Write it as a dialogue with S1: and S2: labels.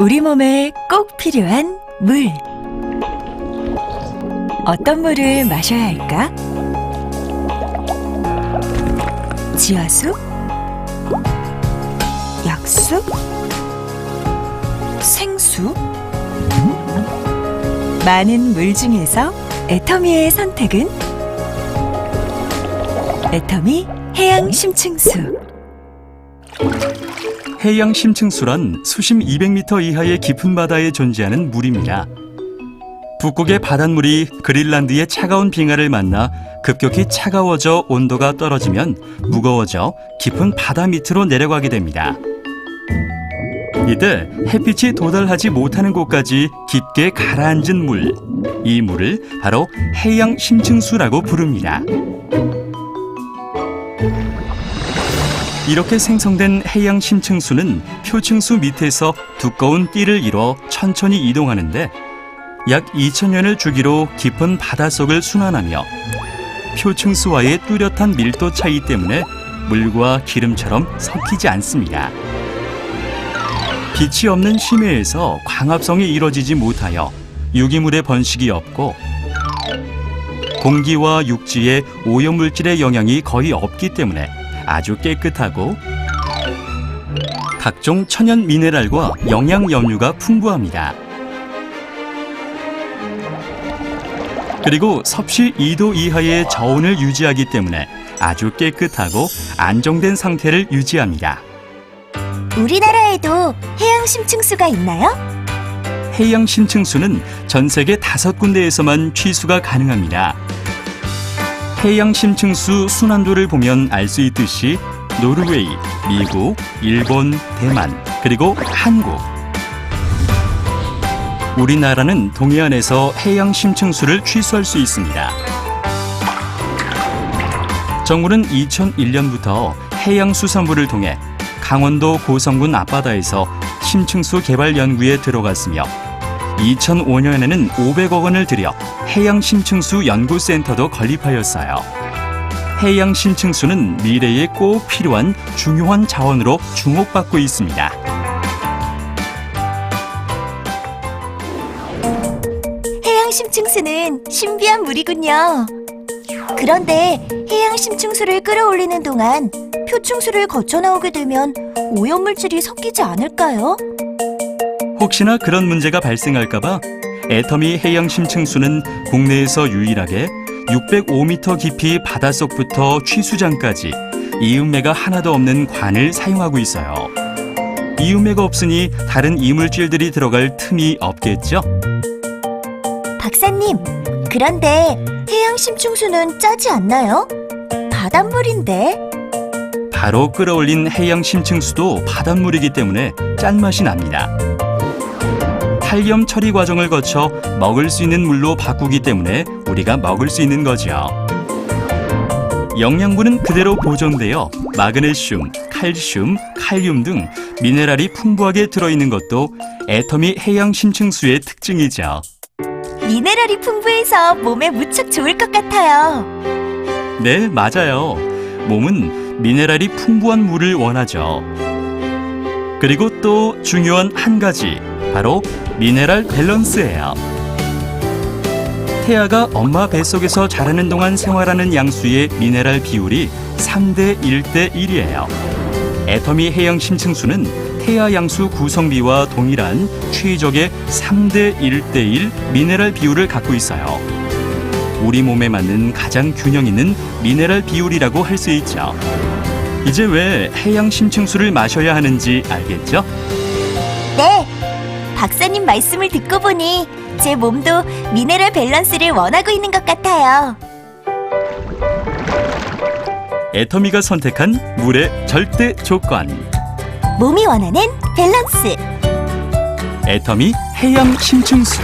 S1: 우리 몸에 꼭 필요한 물. 어떤 물을 마셔야 할까? 지하수? 약수? 생수? 많은 물 중에서 애터미의 선택은? 애터미 해양 심층수.
S2: 해양 심층수란 수심 200m 이하의 깊은 바다에 존재하는 물입니다. 북극의 바닷물이 그린란드의 차가운 빙하를 만나 급격히 차가워져 온도가 떨어지면 무거워져 깊은 바다 밑으로 내려가게 됩니다. 이때 햇빛이 도달하지 못하는 곳까지 깊게 가라앉은 물, 이 물을 바로 해양 심층수라고 부릅니다. 이렇게 생성된 해양 심층수는 표층수 밑에서 두꺼운 띠를 이뤄 천천히 이동하는데 약 2000년을 주기로 깊은 바닷속을 순환하며 표층수와의 뚜렷한 밀도 차이 때문에 물과 기름처럼 섞이지 않습니다. 빛이 없는 심해에서 광합성이 이루어지지 못하여 유기물의 번식이 없고 공기와 육지에 오염물질의 영향이 거의 없기 때문에 아주 깨끗하고 각종 천연 미네랄과 영양 염류가 풍부합니다. 그리고 섭씨 2도 이하의 저온을 유지하기 때문에 아주 깨끗하고 안정된 상태를 유지합니다.
S3: 우리나라에도 해양 심층수가 있나요?
S2: 해양 심층수는 전 세계 다섯 군데에서만 취수가 가능합니다. 해양 심층수 순환도를 보면 알 수 있듯이 노르웨이, 미국, 일본, 대만, 그리고 한국. 우리나라는 동해안에서 해양 심층수를 취수할 수 있습니다. 정부는 2001년부터 해양수산부를 통해 강원도 고성군 앞바다에서 심층수 개발 연구에 들어갔으며 2005년에는 500억 원을 들여 해양 심층수 연구센터도 건립하였어요. 해양 심층수는 미래에 꼭 필요한 중요한 자원으로 주목받고 있습니다.
S3: 해양 심층수는 신비한 물이군요. 그런데 해양 심층수를 끌어올리는 동안 표층수를 거쳐 나오게 되면 오염물질이 섞이지 않을까요?
S2: 혹시나 그런 문제가 발생할까봐 애터미 해양 심층수는 국내에서 유일하게 605m 깊이 바닷속부터 취수장까지 이음매가 하나도 없는 관을 사용하고 있어요. 이음매가 없으니 다른 이물질들이 들어갈 틈이 없겠죠?
S3: 박사님, 그런데 해양 심층수는 짜지 않나요? 바닷물인데.
S2: 바로 끌어올린 해양 심층수도 바닷물이기 때문에 짠맛이 납니다. 탈염 처리 과정을 거쳐 먹을 수 있는 물로 바꾸기 때문에 우리가 먹을 수 있는 거죠. 영양분은 그대로 보존되어 마그네슘, 칼슘, 칼륨 등 미네랄이 풍부하게 들어있는 것도 애터미 해양 심층수의 특징이죠.
S3: 미네랄이 풍부해서 몸에 무척 좋을 것 같아요.
S2: 네, 맞아요. 몸은 미네랄이 풍부한 물을 원하죠. 그리고 또 중요한 한 가지, 바로 미네랄 밸런스예요. 태아가 엄마 뱃속에서 자라는 동안 생활하는 양수의 미네랄 비율이 3대 1대 1이에요. 애터미 해양 심층수는 태아 양수 구성비와 동일한 최적의 3대 1대 1 미네랄 비율을 갖고 있어요. 우리 몸에 맞는 가장 균형 있는 미네랄 비율이라고 할 수 있죠. 이제 왜 해양 심층수를 마셔야 하는지 알겠죠?
S3: 네. 박사님 말씀을 듣고 보니 제 몸도 미네랄 밸런스를 원하고 있는 것 같아요.
S2: 애터미가 선택한 물의 절대 조건.
S3: 몸이 원하는 밸런스.
S2: 애터미 해양 심층수.